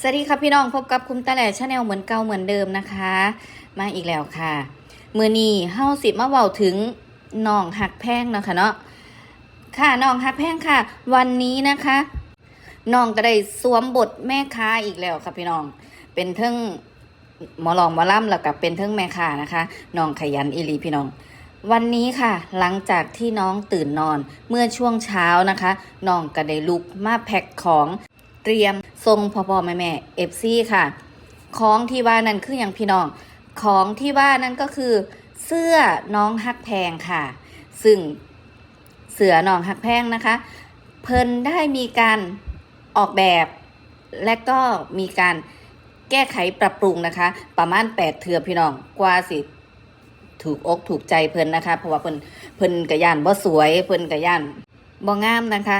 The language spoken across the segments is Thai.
สวัสดีครับพี่น้องพบกับคุณตาแหล่ชาแนลเหมือนเก่าเหมือนเดิมนะคะ มาอีกแล้วค่ะ มือนี้เฮาสิมาเว้าถึงน้องหักแพงเนาะค่ะเนาะค่ะน้องหักแพงค่ะ วันนี้นะคะน้องก็ได้สวมบทแม่ค้าอีกแล้วค่ะพี่น้อง เป็นเทิงหมอลองหมอล่ำแล้วกับเป็นเทิงแม่ค้านะคะน้องขยันอีลีพี่น้องวันนี้ค่ะ หลังจากที่น้องตื่นนอนเมื่อช่วงเช้านะคะน้องก็ได้ลุกมาแพ็คของ เตรียมทรงพ่อพ่อแม่แม่เอฟซีค่ะ ของที่ว่านั่นคืออย่างพี่น้อง ของที่ว่านั่นก็คือ เสื้อน้องฮักแพงค่ะ ซึ่งเสือน้องฮักแพงนะคะ เพิ่นได้มีการออกแบบ และก็มีการแก้ไขปรับปรุงนะคะ ประมาณแปดเทือพี่น้องกว่าสิถูกอกถูกใจเพิ่นนะคะ เพราะว่าเพิ่นเพิ่นกระยานบ่สวยเพิ่นกระยานบ่งามนะคะ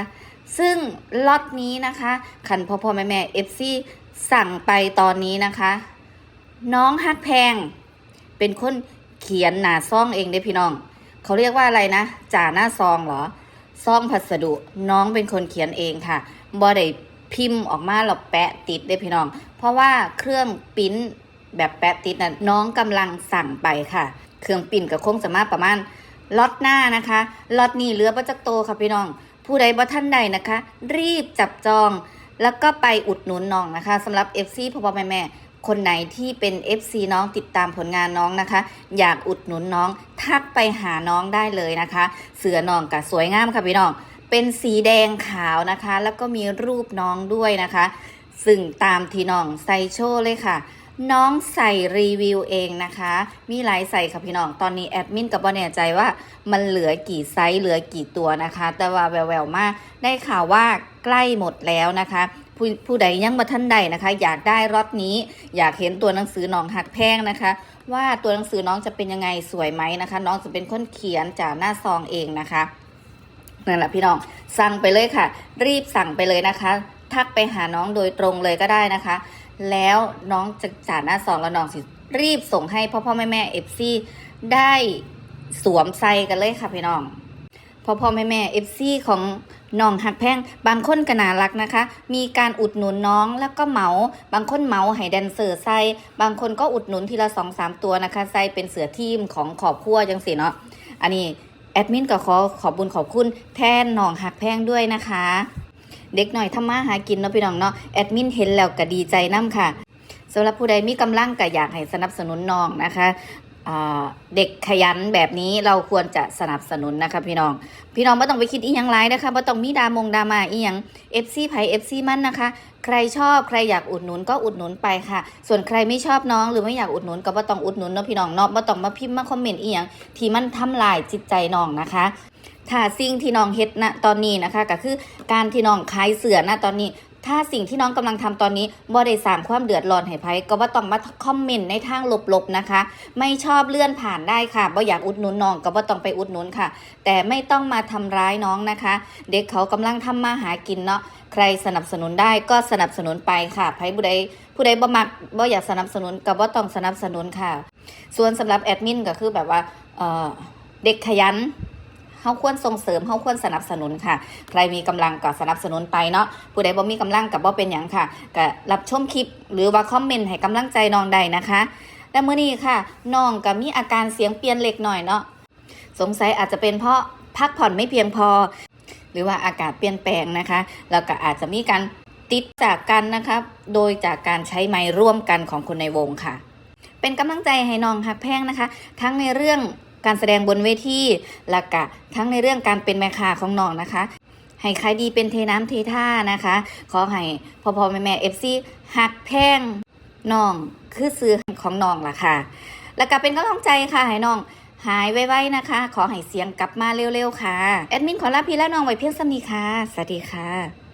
ซึ่งล็อตนี้นะคะคันพ่อพ่อแม่แม่เอฟซีสั่งไปตอนนี้นะคะ น้องฮักแพง เป็นคนเขียนหน้าซองเองเด้พี่น้อง เขาเรียกว่าอะไรนะจ่าหน้าซองเหรอซองพัสดุน้องเป็นคนเขียนเองค่ะบ่ได้พิมพ์ออกมาแล้วแปะติดเด้พี่น้อง เพราะว่าเครื่องปริ้นแบบแปะติดน่ะน้องกำลังสั่งไปค่ะ เครื่องปริ้นกับคงสามารถประมาณล็อตหน้านะคะล็อตนี้เหลือประจักโตค่ะพี่น้อง ผู้ใดบ่ท่านใดนะคะ รีบจับจอง แล้วก็ไปอุดหนุนน้องนะคะสำหรับ FC พ่อพ่อแม่แม่คนไหนที่เป็น FC น้องติดตามผลงานน้องนะคะ อยากอุดหนุนน้องทักไปหาน้องได้เลยนะคะ เสือน้องกับสวยงามค่ะพี่น้อง เป็นสีแดงขาวนะคะ แล้วก็มีรูปน้องด้วยนะคะ ซึ่งตามที่น้องใส่โชว์เลยค่ะ น้องใส่รีวิวเองนะคะ มีหลายใส่ค่ะพี่น้องตอนนี้แอดมินกับ่แน่ใจว่ามันเหลือกี่ไซส์เหลือกี่ตัวนะคะ แต่ว่าแววๆมากได้ข่าวว่าใกล้หมดแล้วนะคะผู้ผู้ใดยังมาท่านใดนะคะ อยากได้รถนี้ อยากเห็นตัวหนังสือน้องหักแพงนะคะ ว่าตัวหนังสือน้องจะเป็นยังไงสวยไหมนะคะ น้องจะเป็นคนเขียนจากหน้าซองเองนะคะนั่นแหละพี่น้องสั่งไปเลยค่ะ รีบสั่งไปเลยนะคะ ทักไปหาน้องโดยตรงเลยก็ได้นะคะ แล้วน้องจะจ่าหน้าซองแล้วน้องสิรีบส่งให้พ่อพ่อแม่แม่เอฟซีได้สวมใส่กันเลยค่ะพี่น้องพ่อพ่อแม่แม่เอฟซีของน้องหักแพงบางคนก็น่ารักนะคะ มีการอุดหนุนน้องแล้วก็เหมา บางคนเหมาให้แดนเซอร์ใส่บางคนก็อุดหนุนทีละสองสามตัวนะคะใส่เป็นเสือทีมของขอบครัวจังสิเนาะอันนี้แอดมินก็ขอขอบบุญขอบคุณแทนน้องหักแพงด้วยนะคะ เด็กหน่อยทำมาหากินเนาะพี่น้องเนาะแอดมินเห็นแล้วก็ดีใจน้ำค่ะสำหรับผู้ใดมีกำลังก็อยากให้สนับสนุนน้องนะคะเด็กขยันแบบนี้เราควรจะสนับสนุนนะคะพี่น้อง พี่น้องไม่ต้องไปคิดอีหยังไรนะคะไม่ต้องมีดามงดามาอีหยังเอฟซีไผเอฟซีมันนะคะ ใครชอบใครอยากอุดหนุนก็อุดหนุนไปค่ะ ส่วนใครไม่ชอบน้องหรือไม่อยากอุดหนุนก็ไม่ต้องอุดหนุนเนาะพี่น้องเนาะไม่ต้องมาพิมพ์มาคอมเมนต์อีหยังที่มันทำลายจิตใจน้องนะคะ ถ้าสิ่งที่น้องเฮ็ดณตอนนี้นะคะก็คือการที่น้องขายเสือณตอนนี้ถ้าสิ่งที่น้องกำลังทำตอนนี้บ่ได้สร้างความเดือดร้อนให้ไผก็ว่าต้องมาคอมเมนต์ในทางลบๆนะคะ ไม่ชอบเลื่อนผ่านได้ค่ะบ่อยากอุดหนุนน้องก็บ่ต้องไปอุดหนุนค่ะ แต่ไม่ต้องมาทำร้ายน้องนะคะ เด็กเขากำลังทำมาหากินเนาะใครสนับสนุนได้ก็สนับสนุนไปค่ะไผผู้ใดผู้ใดบ่มักบ่อยากสนับสนุนก็บ่ต้องสนับสนุนค่ะ ส่วนสำหรับแอดมินก็คือแบบว่าเอ่อเด็กขยัน เขาควรส่งเสริมเขาควรสนับสนุนค่ะ ใครมีกำลังก็สนับสนุนไปเนาะผู้ใดบ่มีกำลังกับบ่เป็นอย่างค่ะก็รับชมคลิป หรือว่าคอมเมนต์ให้กำลังใจน้องได้นะคะและเมื้อนี้ค่ะน้องก็มีอาการเสียงเปลี่ยนเล็กหน่อยเนาะสงสัยอาจจะเป็นเพราะพักผ่อนไม่เพียงพอ หรือว่าอากาศเปลี่ยนแปลงนะคะแล้วก็อาจจะมีการติดจากกันนะคะโดยจากการใช้ไม้ร่วมกันของคนในวงค่ะ เป็นกำลังใจให้น้องหักแพงนะคะ ทั้งในเรื่อง การแสดงบนเวทีและกะทั้งในเรื่องการเป็นแม่ค้าของน้องนะคะให้ขายดีเป็นเทน้ำเทท่านะคะ ขอให้พ่อพ่อแม่แม่เอฟซีหักแพงน้องคือซื้อของน้องล่ะค่ะ แล้วก็เป็นกำลังใจค่ะให้น้องหายไวๆนะคะ ขอให้เสียงกลับมาเร็วๆค่ะ แอดมินขอลาพี่และน้องไว้เพียงสำนีค่ะ สวัสดีค่ะ